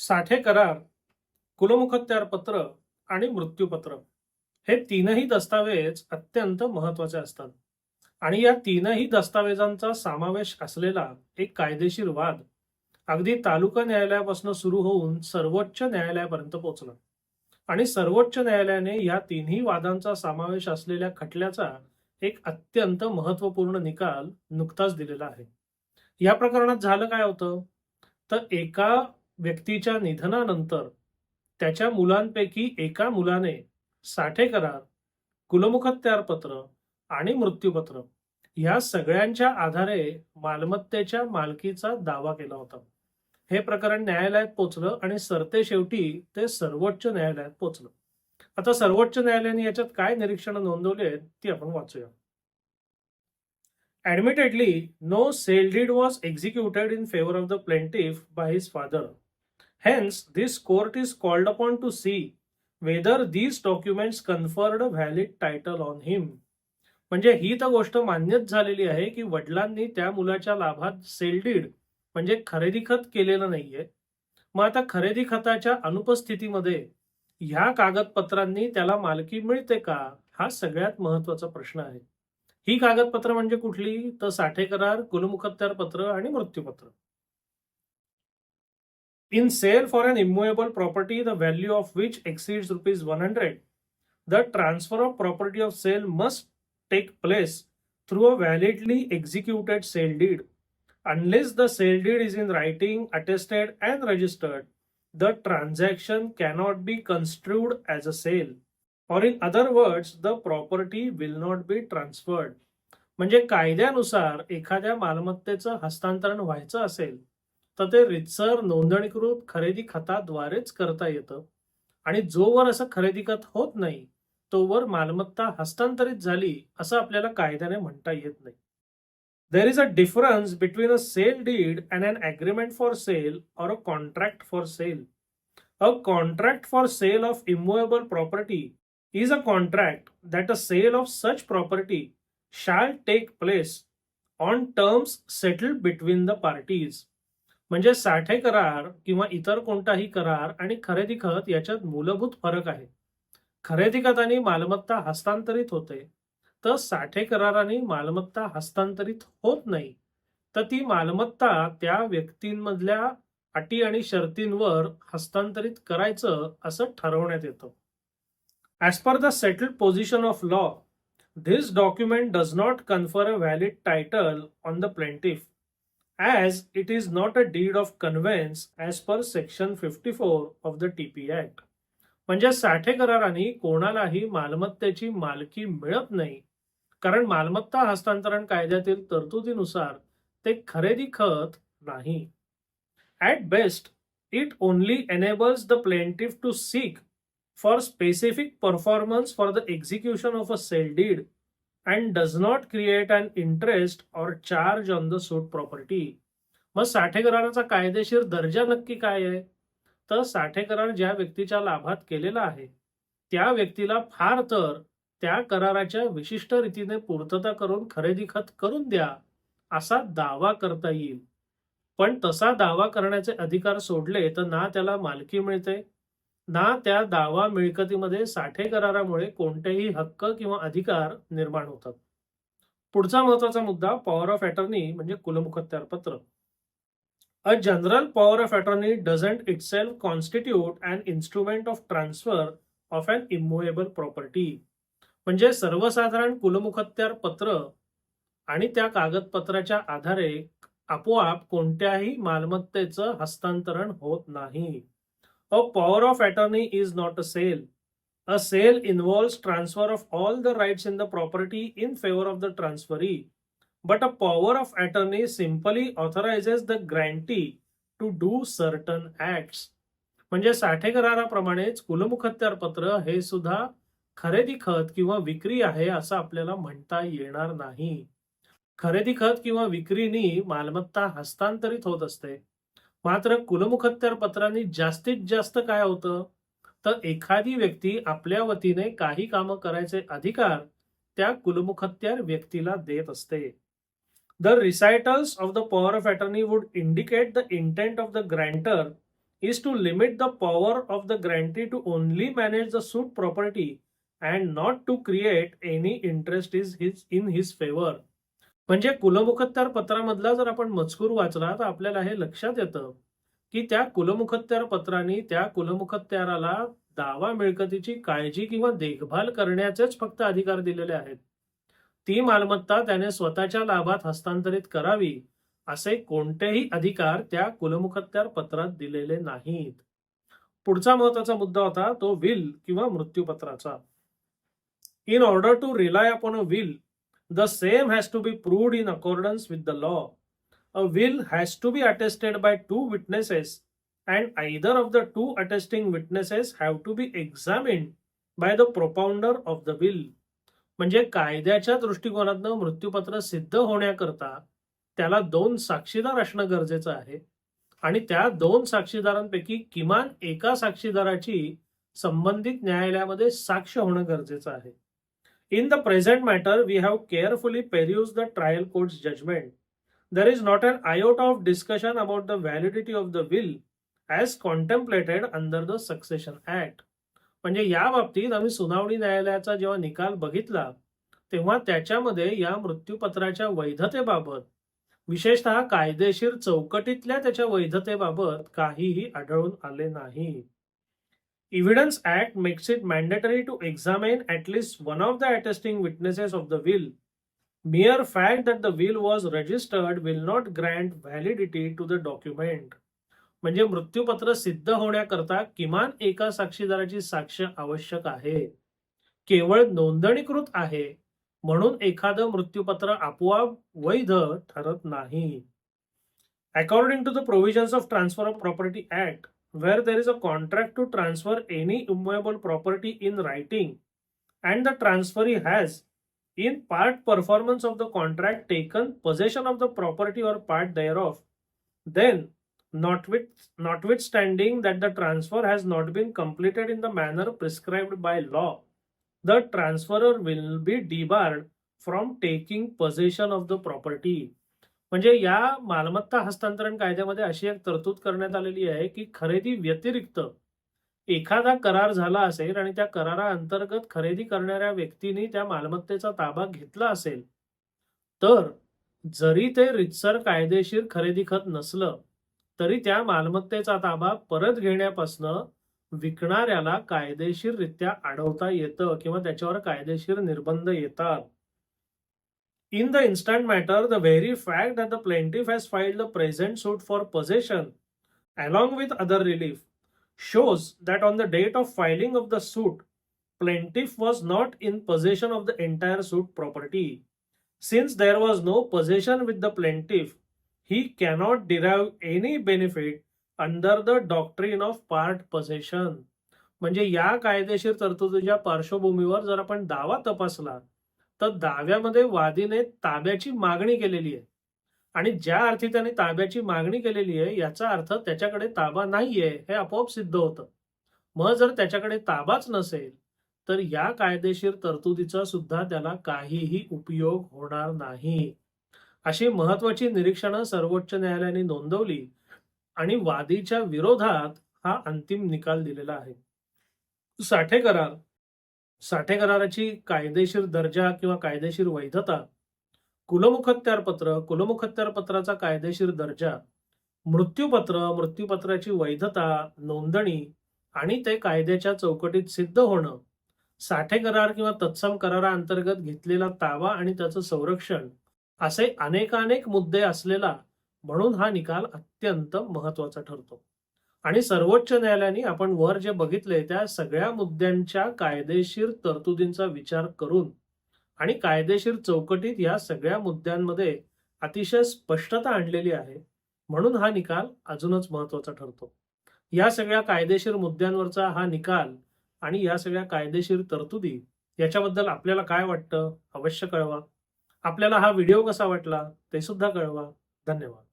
साठे करार कुलमुखत्यार पत्र आणि मृत्यूपत्र. हे तीनही दस्तावेज अत्यंत महत्त्वाचे असतात. आणि या तीनही दस्तावेजांचा समावेश असलेला एक कायदेशीर वाद अगदी तालुका न्यायालयापासून सुरू होऊन सर्वोच्च न्यायालयापर्यंत पोहोचला. आणि सर्वोच्च न्यायालयाने या तिन्ही वादांचा समावेश असलेल्या खटल्याचा एक अत्यंत महत्त्वपूर्ण निकाल नुकताच दिलेला आहे. या प्रकरणात झालं काय होतं? तर एका व्यक्तीच्या निधनानंतर त्याच्या मुलांपैकी एका मुलाने साठे करार कुलमुखत्यारपत्र आणि मृत्यूपत्र या सगळ्यांच्या आधारे मालमत्तेच्या मालकीचा दावा केला होता. हे प्रकरण न्यायालयात पोचलं आणि सरते शेवटी ते सर्वोच्च न्यायालयात पोचलं. आता सर्वोच्च न्यायालयाने याच्यात काय निरीक्षण नोंदवली आहेत ती आपण वाचूया. Admittedly no sale deed was executed in favour of the plaintiff by his father Hence, this court is called upon to see whether these documents conferred a valid title on him. म्हणजे ही तर गोष्ट मान्यच झालेली आहे की वडिलांनी त्या मुलाच्या लाभात सेल डीड म्हणजे खरेदी खत केलेलं नाहीये. मग आता खरेदी खताच्या अनुपस्थितीमध्ये ह्या कागदपत्रांनी त्याला मालकी मिळते का? हा सगळ्यात महत्त्वाचा प्रश्न आहे. ही कागदपत्र म्हणजे कुठली? तर साठे करार गुलमुखत्यार पत्र आणि मृत्यूपत्र. In sale for an immovable property, the value of which exceeds rupees 100, the transfer of property of sale must take place through a validly executed sale deed. unless the sale deed is in writing, attested, and registered, the transaction cannot be construed as a sale. Or in other words, the property will not be transferred. म्हणजे कायद्यानुसार एखाद्या मालमत्तेचं हस्तांतरण व्हायचं असेल तर ते रितसर नोंदणीकृत खरेदी खताद्वारेच करता येतं. आणि जोवर असं खरेदी खत होत नाही तोवर मालमत्ता हस्तांतरित झाली असं आपल्याला कायद्याने म्हणता येत नाही. There is a difference between a sale deed and an agreement for sale और a contract for sale a contract for sale of immovable property is a contract that a sale of such property shall take place on terms settled between the parties म्हणजे साठे करार किंवा इतर कोणताही करार आणि खरेदी खत याच्यात मूलभूत फरक आहे. खरेदी खताने मालमत्ता हस्तांतरित होते. तर साठे कराराने मालमत्ता हस्तांतरित होत नाही. तर ती मालमत्ता त्या व्यक्तींमधल्या अटी आणि शर्तींवर हस्तांतरित करायचं असं ठरवण्यात येतं. As per the settled position of law this document does not confer a valid title on the plaintiff as it is not a deed of conveyance as per section fifty four of the TP act म्हणजे साठे कराराने कोणालाही मालमत्तेची मालकी मिळत नाही. कारण मालमत्ता हस्तांतरण कायद्यातील तरतुदीनुसार ते खरेदी खत नाही. At best it only enables the plaintiff to seek for specific performance for the execution of a sale deed and does not create an interest or charge on the suit property मग साठे कराराचा कायदेशीर दर्जा नक्की काय आहे? तर साठे करार ज्या व्यक्तीच्या लाभात केलेला आहे त्या व्यक्तीला फार तर त्या कराराच्या विशिष्ट रीतीने पूर्तता करून खरेदी खत करून द्या असा दावा करता येईल. पण तसा दावा करण्याचे अधिकार सोडले तर ना त्याला मालकी मिळते? ना त्या दावा मिळकतीमध्ये साठे करारामुळे कोणतेही हक्क किंवा अधिकार निर्माण होतात. पुढचा महत्त्वाचा मुद्दा पॉवर ऑफ अटर्नी म्हणजे कुलमुखत्यार पत्र. A general power of attorney doesn't itself constitute and instrument of transfer of immovable property म्हणजे सर्वसाधारण कुलमुखत्यार पत्र आणि त्या कागदपत्राच्या आधारे आपोआप कोणत्याही मालमत्तेचं हस्तांतरण होत नाही. A power of attorney is not a sale a sale involves transfer of all the rights in the property in favour of the transferee. But a power of attorney simply authorizes the grantee to do certain acts. म्हणजे साठे कराराप्रमाणेच कुलमुखत्यार पत्र हे सुद्धा खरेदी खत किंवा विक्री आहे असं आपल्याला म्हणता येणार नाही खरेदी खत किंवा विक्रीनी मालमत्ता हस्तांतरित होत असते मात्र कुलमुखत्यार पत्रांनी जास्तीत जास्त काय होतं? तर एखादी व्यक्ती आपल्या वतीने काही कामं करायचे अधिकार त्या कुलमुखत्यार व्यक्तीला देत असते. The recitals of the power of attorney would indicate the intent of the grantor is to limit the power of the grantee to only manage the suit property and not to create any interest is his in his favour म्हणजे कुलमुखत्यार पत्रामधला जर आपण मजकूर वाचला तर आपल्याला हे लक्षात येतं की त्या कुलमुखत्यार पत्राने त्या कुलमुखत्याराला दावा मिळकतीची काळजी किंवा देखभाल करण्याचेच फक्त अधिकार दिलेले आहेत. ती मालमत्ता त्याने स्वतःच्या लाभात हस्तांतरित करावी असे कोणतेही अधिकार त्या कुलमुखत्यार पत्रात दिलेले नाहीत. पुढचा महत्त्वाचा मुद्दा होता तो विल किंवा मृत्यूपत्राचा. In order to rely upon a will the same has to be proved in accordance with the law A will has to be attested by two witnesses, and either of the two attesting witnesses have to be examined by the propounder of the will म्हणजे कायद्याच्या दृष्टिकोनातनं मृत्यूपत्र सिद्ध होण्याकरता त्याला दोन साक्षीदार असणं गरजेचं आहे. आणि त्या दोन साक्षीदारांपैकी किमान एका साक्षीदाराची संबंधित न्यायालयामध्ये साक्ष होणं गरजेचं आहे. In the present matter we have carefully perused the trial court judgment There is not an iota of discussion about the validity of the will as contemplated under the succession Act. म्हणजे या बाबतीत आम्ही सुनावणी न्यायालयाचा जेव्हा निकाल बघितला तेव्हा त्याच्यामध्ये या मृत्यूपत्राच्या वैधतेबाबत विशेषतः कायदेशीर चौकटीतल्या त्याच्या वैधतेबाबत काहीही आढळून आले नाही evidence act it mandatory mandatory to at least one of the attesting witnesses of the will Mere fact that the will was registered will not grant validity to the document म्हणजे मृत्यूपत्र सिद्ध होण्याकरता किमान एका साक्षीदाराची साक्ष आवश्यक आहे. केवळ नोंदणीकृत आहे म्हणून एखादं मृत्यूपत्र आपोआप वैध ठरत नाही. According to the provisions of transfer of property act where there is a contract to transfer any immovable property in writing and the transferee has in part performance of the contract taken possession of the property or part thereof. Then notwith, notwithstanding that the transfer has not been completed in the manner prescribed by law the transferor will be debarred from taking possession of the property. म्हणजे या मालमत्ता हस्तांतरण कायद्यामध्ये अशी एक तरतूद करण्यात आलेली आहे की खरेदी व्यतिरिक्त एखादा करार झाला असेल आणि त्या करारा अंतर्गत खरेदी करणाऱ्या व्यक्तीने त्या मालमत्तेचा ताबा घेतला असेल तर जरी ते रितसर कायदेशीर खरेदी खत नसलं तरी त्या मालमत्तेचा ताबा परत घेण्यापासनं विकणाऱ्याला कायदेशीररित्या अडवता येतं किंवा त्याच्यावर कायदेशीर निर्बंध येतात. In the instant matter, the very fact that the plaintiff has filed the present suit for possession along with other relief shows that on the date of filing of the suit, plaintiff was not in possession of the entire suit property. Since there was no possession with the plaintiff, he cannot derive any benefit under the doctrine of part possession. म्हणजे या कायदेशीर तरतुदीच्या पार्श्वभूमीवर जर आपण दावा तपासला तर दाव्यामध्ये वादीने ताब्याची मागणी केलेली आहे. आणि ज्या अर्थी त्याने ताब्याची मागणी केलेली आहे याचा अर्थ त्याच्याकडे ताबा नाहीये हे आपोआप सिद्ध होतं. मग जर त्याच्याकडे ताबाच नसेल तर या कायदेशीर तरतुदीचा सुद्धा त्याला काहीही उपयोग होणार नाही. अशी महत्वाची निरीक्षणं सर्वोच्च न्यायालयाने नोंदवली आणि वादीच्या विरोधात हा अंतिम निकाल दिलेला आहे. साठे करार साठे कराराची कायदेशीर दर्जा किंवा कायदेशीर वैधता कुलमुखत्यारपत्र कुलमुखत्यारपत्राचा कायदेशीर दर्जा मृत्यूपत्र मृत्यूपत्राची वैधता नोंदणी आणि ते कायद्याच्या चौकटीत सिद्ध होणं साठे करार किंवा तत्सम कराराअंतर्गत घेतलेला ताबा आणि त्याचं संरक्षण असे अनेकानेक मुद्दे असलेला म्हणून हा निकाल अत्यंत महत्त्वाचा ठरतो. आणि सर्वोच्च न्यायालयाने आपण वर जे बघितले त्या सगळ्या मुद्द्यांच्या कायदेशीर तरतुदींचा विचार करून आणि कायदेशीर चौकटीत या सगळ्या मुद्द्यांमध्ये अतिशय स्पष्टता आणलेली आहे. म्हणून हा निकाल अजूनच महत्त्वाचा ठरतो. या सगळ्या कायदेशीर मुद्द्यांवरचा हा निकाल आणि या सगळ्या कायदेशीर तरतुदी याच्याबद्दल आपल्याला काय वाटतं? अवश्य कळवा. आपल्याला हा व्हिडिओ कसा वाटला? ते सुद्धा कळवा. धन्यवाद.